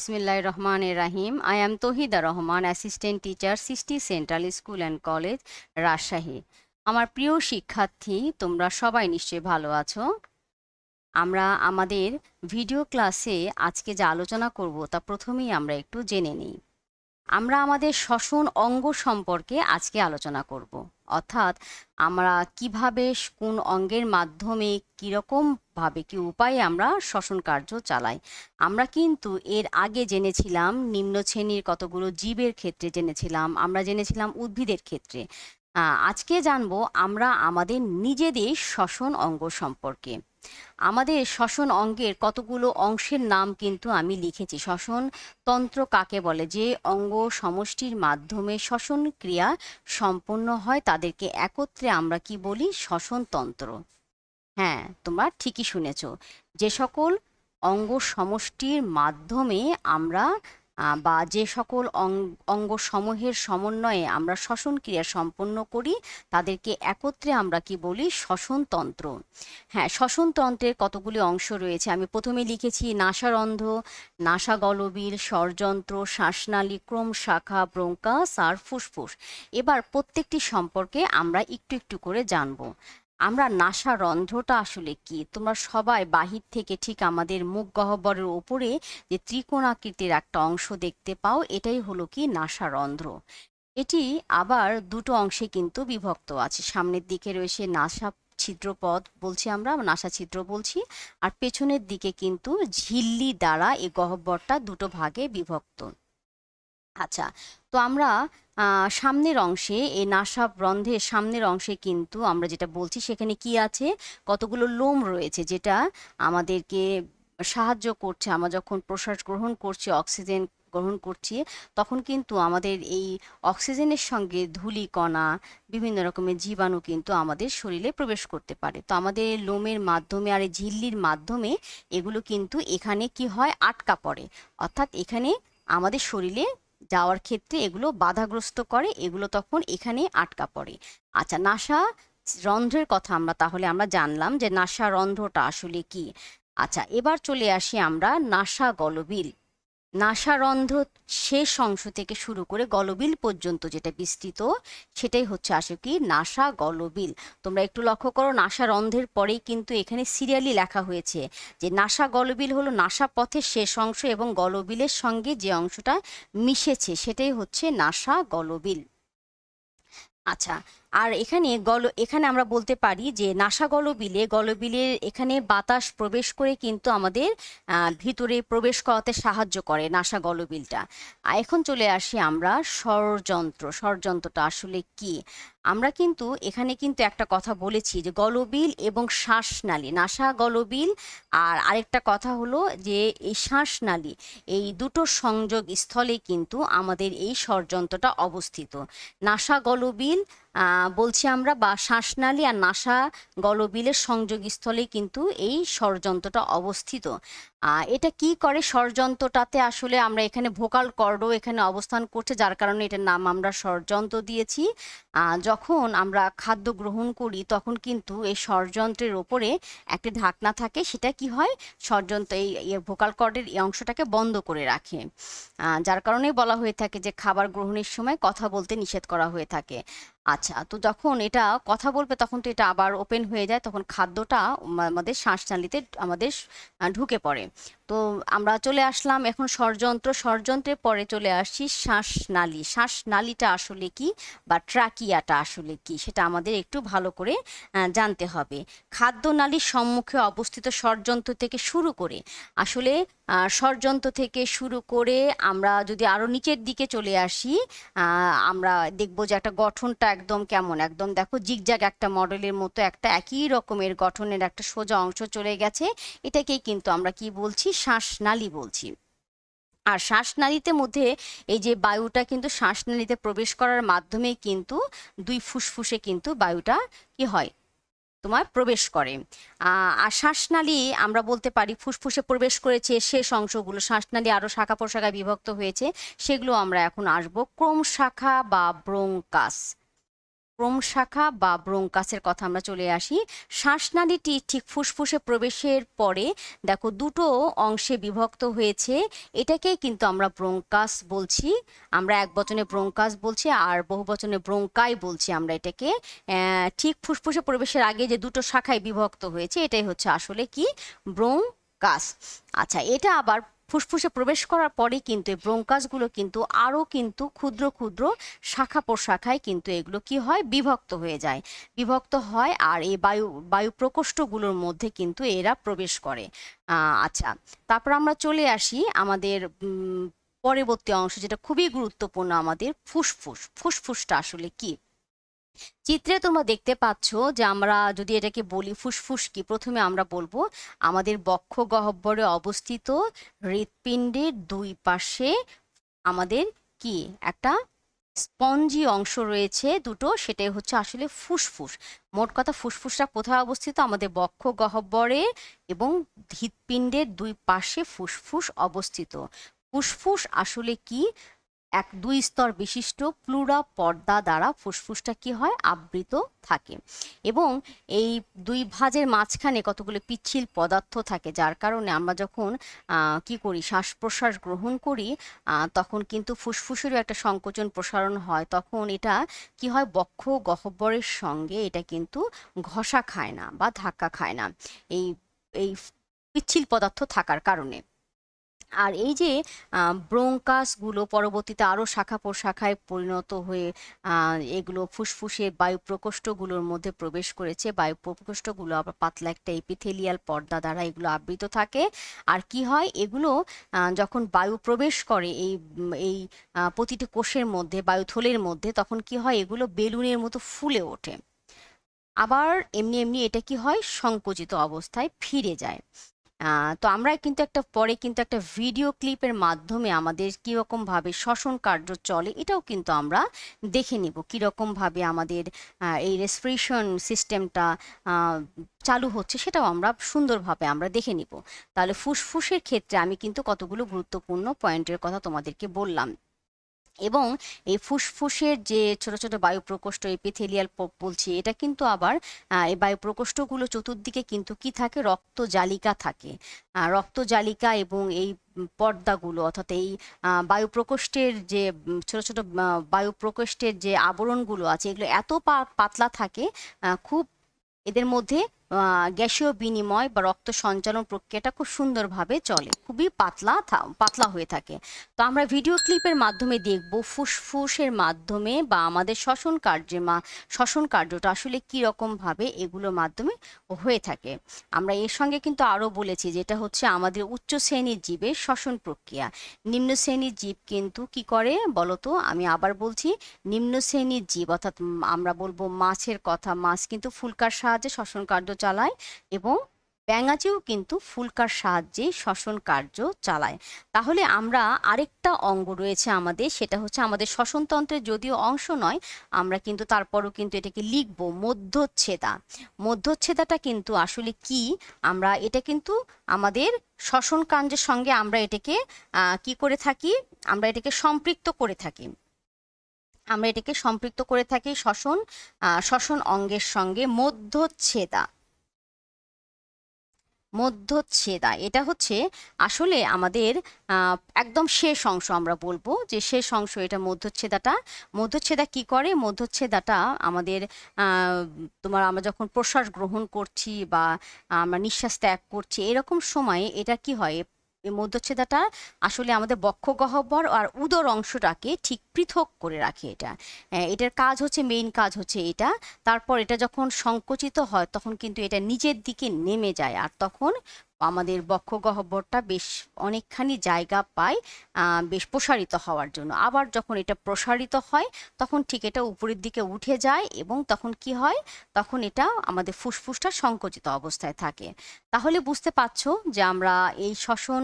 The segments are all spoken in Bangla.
বিসমিল্লাহ রহমান রাহিম। I am Tahida Rahman assistant teacher সিস্টি central school and college Rajshahi আমার প্রিয় শিক্ষার্থী, তোমরা সবাই নিশ্চয়ই ভালো আছো। আমরা আমাদের ভিডিও ক্লাসে আজকে যা আলোচনা করব, তা প্রথমেই আমরা একটু জেনে নিই। আমরা আমাদের শ্বসন অঙ্গ সম্পর্কে আজকে আলোচনা করব। অর্থাৎ আমরা কীভাবে কোন অঙ্গের মাধ্যমে কীরকম ভাবে কি উপায়ে আমরা শ্বসন কার্য চালাই। আমরা কিন্তু এর আগে জেনেছিলাম, নিম্ন শ্রেণির কতগুলো জীবের ক্ষেত্রে জেনেছিলাম, আমরা জেনেছিলাম উদ্ভিদের ক্ষেত্রে। আজকে জানব আমরা আমাদের নিজেদের শ্বসন অঙ্গ সম্পর্কে। আমাদের শ্বসন অঙ্গের কতগুলো অংশের নাম কিন্তু আমি লিখেছি। শ্বসন তন্ত্র কাকে বলে? যে অঙ্গ সমষ্টির মাধ্যমে শ্বসন ক্রিয়া সম্পন্ন হয়, তাদেরকে একত্রে আমরা কি বলি? শ্বসন তন্ত্র। হ্যাঁ তোমরা ঠিকই শুনেছ। যে সকল অঙ্গ সমষ্টির মাধ্যমে আমরা বা যে সকল অঙ্গ সমূহের সমন্বয়ে আমরা শ্বসন ক্রিয়া সম্পন্ন করি, তাদেরকে একত্রে আমরা কি বলি? শ্বসন তন্ত্র হ্যাঁ শ্বসন তন্ত্রের কতগুলি অংশ রয়েছে? আমি প্রথমে লিখেছি নাসারন্ধ্র নাসাগলবিল, স্বরযন্ত্র, শ্বাসনালী ক্রম শাখা ব্রঙ্কাস আর ফুসফুস। এবার প্রত্যেকটি সম্পর্কে আমরা একটু একটু করে জানব। আমরা নাসা রন্ধ্রটা আসলে কি? তোমরা সবাই বাহির থেকে ঠিক আমাদের মুখ গহ্বরের ওপরে যে ত্রিকোণাকৃতির একটা অংশ দেখতে পাও, এটাই হলো কি নাসা রন্ধ্র। এটি আবার দুটো অংশে কিন্তু বিভক্ত আছে। সামনের দিকে রয়েছে নাসা ছিদ্রপথ বলছি আমরা, নাসা ছিদ্র বলছি, আর পেছনের দিকে কিন্তু ঝিল্লি দ্বারা এই গহ্বরটা দুটো ভাগে বিভক্ত। আচ্ছা তো আমরা সামনের অংশে, এই নাসা রন্ধ্রের সামনের অংশে কিন্তু আমরা যেটা বলছি, সেখানে কি আছে? কতগুলো লোম রয়েছে, যেটা আমাদেরকে সাহায্য করছে, আমরা যখন প্রশ্বাস গ্রহণ করছি, অক্সিজেন গ্রহণ করছি, তখন কিন্তু আমাদের এই অক্সিজেনের সঙ্গে ধূলিকণা বিভিন্ন রকমের জীবাণু কিন্তু আমাদের শরীরে প্রবেশ করতে পারে। তো আমাদের লোমের মাধ্যমে আর এই ঝিল্লির মাধ্যমে এগুলো কিন্তু এখানে কি হয়? আটকা পড়ে। অর্থাৎ এখানে আমাদের শরীরে যাওয়ার ক্ষেত্রে এগুলো বাধাগ্রস্ত করে, এগুলো তখন এখানে আটকা পড়ে। আচ্ছা নাসা রন্ধ্রের কথা আমরা তাহলে আমরা জানলাম যে নাসা রন্ধ্রটা আসলে কি? আচ্ছা এবার চলে আসি আমরা নাসা গলবিল নাসারন্ধ্র শেষ অংশ থেকে শুরু করে গলবিল পর্যন্ত যেটা বিস্তৃত, সেটাই হচ্ছে আসলে কি নাসা গলবিল। তোমরা একটু লক্ষ্য করো নাসারন্ধ্রের পরেই কিন্তু এখানে সিরিয়ালি লেখা হয়েছে যে নাসা গলবিল হলো নাসা পথের শেষ অংশ এবং গলবিলের সঙ্গে যে অংশটা মিশেছে, সেটাই হচ্ছে নাসা গলবিল। আচ্ছা আর এখানে গল, এখানে আমরা বলতে পারি যে নাসা গলবিলে, গলবিলের এখানে বাতাস প্রবেশ করে কিন্তু আমাদের ভিতরে প্রবেশ করাতে সাহায্য করে নাসা গলবিলটা। এখন চলে আসি আমরা স্বরযন্ত্র, স্বরযন্ত্রটা আসলে কি? আমরা কিন্তু এখানে কিন্তু একটা কথা বলেছি যে গলবিল এবং শ্বাসনালী। নাসা, গলবিল আর আরেকটা কথা হলো যে এই শ্বাসনালী, এই দুটো সংযোগ স্থলে কিন্তু আমাদের এই ষড়যন্ত্রটা অবস্থিত। নাসা, গলবিল বলছি আমরা, বা শ্বাসনালী আর নাসা, গলবিলের সংযোগস্থলে কিন্তু এই ষড়যন্ত্রটা অবস্থিত। এটা কি করে ষড়যন্ত্রটাতে আসলে আমরা এখানে ভোকাল কর্ডও এখানে অবস্থান করছে, যার কারণে এটার নাম আমরা ষড়যন্ত্র দিয়েছি। যখন আমরা খাদ্য গ্রহণ করি, তখন কিন্তু এই ষড়যন্ত্রের ওপরে একটি ঢাকনা থাকে। সেটা কি হয়? ষড়যন্ত্র এই ভোকাল কর্ডের এই অংশটাকে বন্ধ করে রাখে। যার কারণে বলা হয়ে থাকে যে, খাবার গ্রহণের সময় কথা বলতে নিষেধ করা হয়ে থাকে। আচ্ছা তো যখন এটা কথা বলবে, তখন তো এটা আবার ওপেন হয়ে যায়, তখন খাদ্যটা আমাদের শ্বাসনালীতে আমাদের ঢুকে পড়ে। তো আমরা চলে আসলাম এখন ষড়যন্ত্র, ষড়যন্ত্রের পরে চলে আসছি শ্বাসনালী। শ্বাসনালীটা আসলে কি বা ট্রাকিয়াটা আসলে কি, সেটা আমাদের একটু ভালো করে জানতে হবে। খাদ্যনালীর সম্মুখে অবস্থিত ষড়যন্ত্র থেকে শুরু করে, আসলে ষড়যন্ত্র থেকে শুরু করে আমরা যদি আরও নিচের দিকে চলে আসি আমরা দেখব যে একটা গঠনটা একদম কেমন। একদম দেখো, জিগজ্যাগ একটা মডেলের মতো, একটা একই রকমের গঠনের একটা সোজা অংশ চলে গেছে। এটাকেই কিন্তু আমরা কি বলছি? শ্বাসনালী বলছি। আর শ্বাসনালীতে মধ্যে এই যে বায়ুটা কিন্তু শ্বাসনালীতে প্রবেশ করার মাধ্যমে কিন্তু দুই ফুসফুসে কিন্তু বায়ুটা কি হয়? তোমার প্রবেশ করে। আর শ্বাসনালী, আমরা বলতে পারি, ফুসফুসে প্রবেশ করেছে শেষ অংশগুলো। শ্বাসনালি আরও শাখা প্রশাখায় বিভক্ত হয়েছে, সেগুলো আমরা এখন আসব। ক্রম শাখা বা ব্রোঙ্কাস। ক্রম শাখা বা ব্রোঙ্কাসের কথা আমরা চলে আসি। শ্বাসনালীটি ঠিক ফুসফুসে প্রবেশের পরে দেখো দুটো অংশে বিভক্ত হয়েছে। এটাকেই কিন্তু আমরা ব্রোঙ্কাস বলছি। আমরা এক বচনে ব্রোঙ্কাস বলছি, আর বহু বচনে ব্রোঙ্কাই বলছি আমরা এটাকে। ঠিক ফুসফুসে প্রবেশের আগে যে দুটো শাখায় বিভক্ত হয়েছে, এটাই হচ্ছে আসলে কি? ব্রোঙ্কাস। আচ্ছা এটা আবার ফুসফুসে প্রবেশ করার পরে কিন্তু এই ব্রোঙ্কাসগুলো কিন্তু আরও কিন্তু ক্ষুদ্র ক্ষুদ্র শাখা প্রশাখায় কিন্তু এগুলো কি হয়? বিভক্ত হয়ে যায়। বিভক্ত হয় আর এই বায়ু বায়ু প্রকোষ্ঠগুলোর মধ্যে কিন্তু এরা প্রবেশ করে। আচ্ছা তারপর আমরা চলে আসি আমাদের পরবর্তী অংশ যেটা খুবই গুরুত্বপূর্ণ আমাদের ফুসফুস। ফুসফুসটা আসলে কি? চিত্রে তোমরা দেখতে পাচ্ছ যে আমরা যদি এটাকে বলি ফুসফুস কি, প্রথমে আমরা বলব আমাদের বক্ষ গহ্বরে অবস্থিত হৃৎপিণ্ডের দুই পাশে আমাদের কি, একটা স্পঞ্জি অংশ রয়েছে দুটো, সেটাই হচ্ছে আসলে ফুসফুস। মোট কথা ফুসফুসটা কোথায় অবস্থিত? আমাদের বক্ষ গহ্বরে এবং হৃৎপিণ্ডের দুই পাশে ফুসফুস অবস্থিত। ফুসফুস আসলে কি? এক দুই স্তর বিশিষ্ট প্লুরা পর্দা দ্বারা ফুসফুসটা কি হয়? আবৃত থাকে। এবং এই দুই ভাঁজের মাঝখানে কতগুলো পিচ্ছিল পদার্থ থাকে, যার কারণে আমরা যখন কি করি শ্বাস প্রশ্বাস গ্রহণ করি তখন কিন্তু ফুসফুসেরও একটা সংকোচন প্রসারণ হয়। তখন এটা কি হয়? বক্ষ গহ্বরের সঙ্গে এটা কিন্তু ঘষা খায় না বা ধাক্কা খায় না। এই এই পিচ্ছিল পদার্থ থাকার কারণে। আর এই যে ব্রোঙ্কাসগুলো পরবর্তীতে আরও শাখা প্রশাখায় পরিণত হয়ে এগুলো ফুসফুসে বায়ু প্রকোষ্ঠগুলোর মধ্যে প্রবেশ করেছে। বায়ু প্রকোষ্ঠগুলো আবার পাতলা একটা এপিথেলিয়াল পর্দা দ্বারা এগুলো আবৃত থাকে। আর কি হয়, এগুলো যখন বায়ু প্রবেশ করে এই এই প্রতিটি কোষের মধ্যে, বায়ুথলের মধ্যে, তখন কি হয়, এগুলো বেলুনের মতো ফুলে ওঠে। আবার এমনি এমনি এটা কি হয়, সংকুচিত অবস্থায় ফিরে যায়। তো আমরা কিন্তু একটা, পরে কিন্তু একটা ভিডিও ক্লিপের মাধ্যমে আমাদের কীরকমভাবে শ্বসন কার্য চলে, এটাও কিন্তু আমরা দেখে নেব। কীরকমভাবে আমাদের এই রেসপিরেশন সিস্টেমটা চালু হচ্ছে সেটাও আমরা সুন্দরভাবে আমরা দেখে নিব। তাহলে ফুসফুসের ক্ষেত্রে আমি কিন্তু কতগুলো গুরুত্বপূর্ণ পয়েন্টের কথা তোমাদেরকে বললাম। এবং এই ফুসফুসের যে ছোট ছোট বায়ু প্রকোষ্ঠ এপিথেলিয়াল বলছি, এটা কিন্তু আবার এই বায়ু প্রকোষ্ঠগুলো চতুর্দিকে কিন্তু কি থাকে? রক্ত জালিকা থাকে। রক্ত জালিকা এবং এই পর্দাগুলো, অর্থাৎ এই বায়ু প্রকোষ্ঠের যে ছোট ছোট বায়ু প্রকোষ্ঠের যে আবরণগুলো আছে, এগুলো এত পাতলা থাকে খুব এদের মধ্যে গ্যাসীয় বিনিময় বা রক্ত সঞ্চালন প্রক্রিয়াটা খুব সুন্দরভাবে চলে। খুবই পাতলা পাতলা হয়ে থাকে। তো আমরা ভিডিও ক্লিপের মাধ্যমে দেখব ফুসফুসের মাধ্যমে বা আমাদের শ্বসন কার্যে মা, শ্বসন কার্যটা আসলে কি রকম ভাবে এগুলোর মাধ্যমে হয়ে থাকে। আমরা এর সঙ্গে কিন্তু আরও বলেছি যেটা হচ্ছে আমাদের উচ্চ শ্রেণির জীবের শ্বসন প্রক্রিয়া। নিম্ন শ্রেণির জীব কিন্তু কি করে বলতো? আমি আবার বলছি, নিম্ন শ্রেণির জীব অর্থাৎ আমরা বলব মাছের কথা, মাছ কিন্তু ফুলকার সাহায্যে শ্বসন কার্য চালায় এবং ব্যাঙাচিও কিন্তু ফুলকার সাহায্যে শ্বসন কার্য চালায়। তাহলে আমরা আরেকটা অঙ্গ রয়েছে আমাদের, সেটা হচ্ছে আমাদের শ্বসনতন্ত্রের যদিও অংশ নয়, আমরা কিন্তু তারপরও কিন্তু এটাকে লিখব মধ্যচ্ছেদা। মধ্যচ্ছেদাটা কিন্তু আসলে কি? আমরা এটা কিন্তু আমাদের শ্বসন কার্যের সঙ্গে আমরা এটাকে কি করে থাকি? আমরা এটাকে সম্পৃক্ত করে থাকি। আমরা এটাকে সম্পৃক্ত করে থাকি শ্বসন শ্বসন অঙ্গের সঙ্গে মধ্যচ্ছেদা। মধ্যচ্ছেদা। এটা হচ্ছে আসলে আমাদের একদম শেষ অংশ আমরা বলব যে শেষ অংশ এটা মধ্যচ্ছেদাটা। মধ্যচ্ছেদা কি করে? মধ্যচ্ছেদাটা আমাদের তোমার আমরা যখন প্রশ্বাস গ্রহণ করছি বা আমরা নিঃশ্বাস ত্যাগ করছি, এরকম সময়ে এটা কি হয়? এই মধ্যচ্ছেদাটা আসলে আমাদের বক্ষ গহ্বর আর উদর অংশটাকে ঠিক পৃথক করে রাখে এটা। এটার কাজ হচ্ছে মেইন কাজ হচ্ছে এটা। তারপর এটা যখন সংকুচিত হয়, তখন কিন্তু এটা নিজের দিকে নেমে যায়। আর তখন আমাদের বক্ষ গহ্বরটা বেশ অনেকখানি জায়গা পায় বেশ প্রসারিত হওয়ার জন্য। আবার যখন এটা প্রসারিত হয়, তখন ঠিক এটা উপরের দিকে উঠে যায় এবং তখন কি হয়? তখন এটা আমাদের ফুসফুসটা সংকুচিত অবস্থায় থাকে। তাহলে বুঝতে পারছ যে আমরা এই শ্বসন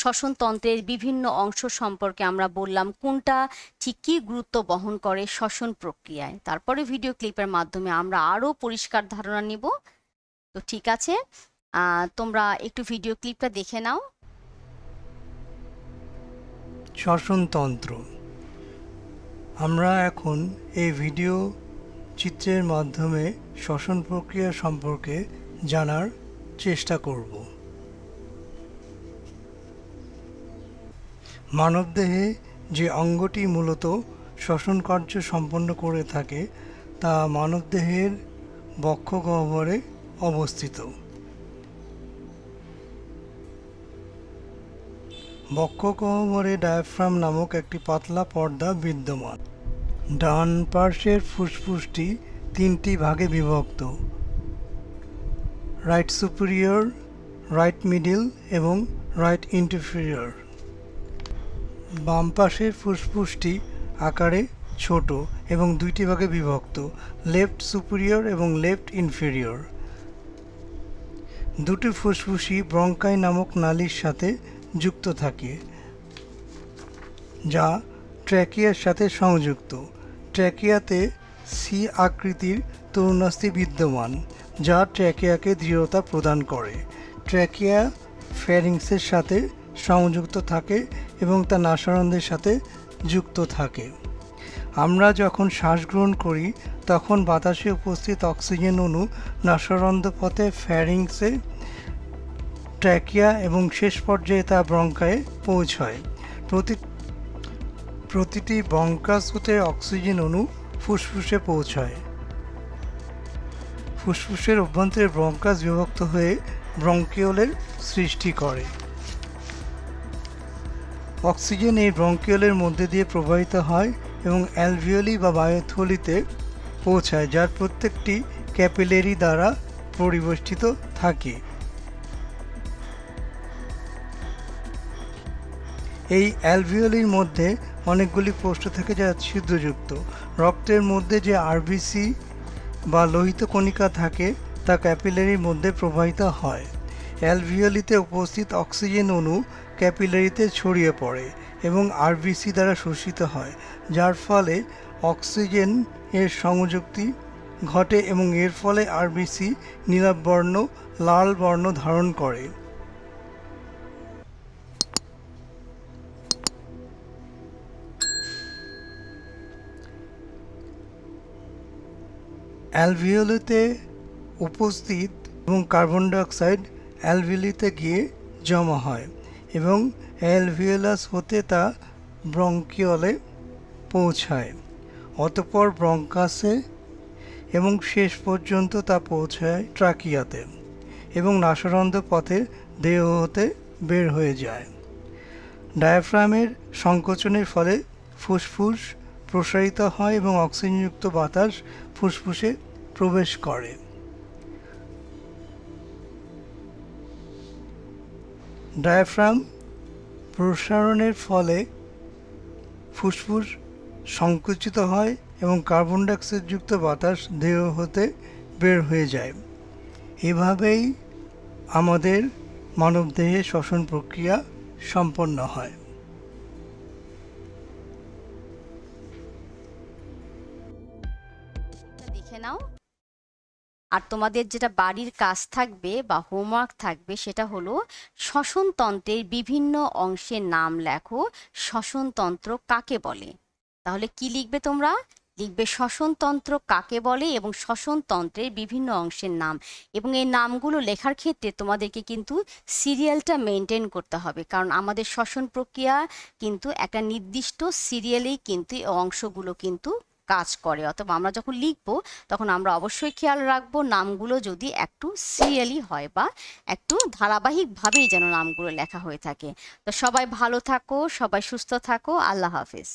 শ্বসনতন্ত্রের বিভিন্ন অংশ সম্পর্কে আমরা বললাম কোনটা ঠিক কী গুরুত্ব বহন করে শ্বসন প্রক্রিয়ায়। তারপরে ভিডিও ক্লিপের মাধ্যমে আমরা আরও পরিষ্কার ধারণা নিব। তো ঠিক আছে? তোমরা একটু ভিডিও ক্লিপটা দেখে নাও। শ্বসনতন্ত্র। আমরা এখন এই ভিডিও চিত্রের মাধ্যমে শ্বসন প্রক্রিয়া সম্পর্কে জানার চেষ্টা করব। মানবদেহে যে অঙ্গটি মূলত শ্বসন কার্য সম্পন্ন করে থাকে, তা মানবদেহের বক্ষ গহ্বরে অবস্থিত। বক্ষ গহ্বরে ডায়াফ্রাম নামক একটি পাতলা পর্দা বিদ্যমান। ডান পার্শ্বের ফুসফুসটি তিনটি ভাগে বিভক্ত। রাইট সুপিরিয়র, রাইট মিডিল এবং রাইট ইন্টারফিরিয়র বাম পাশের ফুসফুসটি আকারে ছোট এবং দুইটি ভাগে বিভক্ত, লেফট সুপিরিয়র এবং লেফট ইনফেরিয়র। দুটি ফুসফুসই ব্রঙ্কাই নামক নালীর সাথে যুক্ত থাকে, যা ট্র্যাকিয়ার সাথে সংযুক্ত। ট্র্যাকিয়াতে সি আকৃতির তরুণাস্থি বিদ্যমান, যা ট্র্যাকিয়াকে দৃঢ়তা প্রদান করে। ট্র্যাকিয়া ফ্যারিংসের সাথে সংযুক্ত থাকে এবং তা নাসারন্ধ্রের সাথে যুক্ত থাকে। আমরা যখন শ্বাস গ্রহণ করি, তখন বাতাসে উপস্থিত অক্সিজেন অণু নাসারন্ধ্র পথে ফ্যারিংসে ট্র্যাকিয়া এবং শেষ পর্যায়ে তা ব্রঙ্কায় পৌঁছায়। প্রতি প্রতিটি বঙ্কাস হতে অক্সিজেন অণু ফুসফুসে পৌঁছায়। ফুসফুসের অভ্যন্তরে ব্রঙ্কাস বিভক্ত হয়ে ব্রঙ্কিওলের সৃষ্টি করে। অক্সিজেন এই ব্রঙ্কিওলের মধ্যে দিয়ে প্রবাহিত হয় এবং অ্যালভিওলি বা বায়োথলিতে পৌঁছায়, যার প্রত্যেকটি ক্যাপিলারি দ্বারা পরিবেষ্টিত থাকে। এই অ্যালভিওলির মধ্যে অনেকগুলি কোষ্ঠ থাকে যা ছিদ্রযুক্ত। রক্তের মধ্যে যে আরবিসি বা লোহিত কণিকা থাকে, তা ক্যাপিলারির মধ্যে প্রবাহিত হয়। অ্যালভিওলিতে উপস্থিত অক্সিজেন অণু ক্যাপিলারিতে ছড়িয়ে পড়ে এবং আরবিসি দ্বারা শোষিত হয়, যার ফলে অক্সিজেন এর সংযুক্তি ঘটে এবং এর ফলে আরবিসি নীলাভ বর্ণ, লাল বর্ণ ধারণ করে। অ্যালভিওলিতে উপস্থিত এবং কার্বন ডাইঅক্সাইড অ্যালভিওলিতে গিয়ে জমা হয় এবং অ্যালভিওলাস হতে তা ব্রঙ্কিওলে পৌঁছায়, অতপর ব্রঙ্কাসে এবং শেষ পর্যন্ত তা পৌঁছায় ট্রাকিয়াতে এবং নাসারন্ধ্র পথে দেহ হতে বের হয়ে যায়। ডায়াফ্রামের সংকোচনের ফলে ফুসফুস প্রসারিত হয় এবং অক্সিজেনযুক্ত বাতাস ফুসফুসে প্রবেশ করে। ডায়াফ্রাম প্রসারণের ফলে ফুসফুস সংকুচিত হয় এবং কার্বন ডাইঅক্সাইডযুক্ত বাতাস দেহ হতে বের হয়ে যায়। এভাবেই আমাদের মানবদেহে শ্বসন প্রক্রিয়া সম্পন্ন হয়। আর তোমাদের যেটা বাড়ির কাজ থাকবে বা হোমওয়ার্ক থাকবে, সেটা হলো শ্বসনতন্ত্রের বিভিন্ন অংশের নাম লেখো। শ্বসনতন্ত্র কাকে বলে? তাহলে কি লিখবে তোমরা? লিখবে শ্বসনতন্ত্র কাকে বলে এবং শ্বসনতন্ত্রের বিভিন্ন অংশের নাম। এবং এই নামগুলো লেখার ক্ষেত্রে তোমাদেরকে কিন্তু সিরিয়ালটা মেনটেন করতে হবে। কারণ আমাদের শ্বসন প্রক্রিয়া কিন্তু একটা নির্দিষ্ট সিরিয়ালেই কিন্তু অংশগুলো কিন্তু কাজ করে। অথবা আমরা যখন লিখব, তখন আমরা অবশ্যই খেয়াল রাখব নামগুলো যদি একটু সিরিয়ালি হয় বা একটু ধারাবাহিকভাবেই যেন নামগুলো লেখা হয়ে থাকে। তো সবাই ভালো থাকো, সবাই সুস্থ থাকো, আল্লাহ হাফিজ।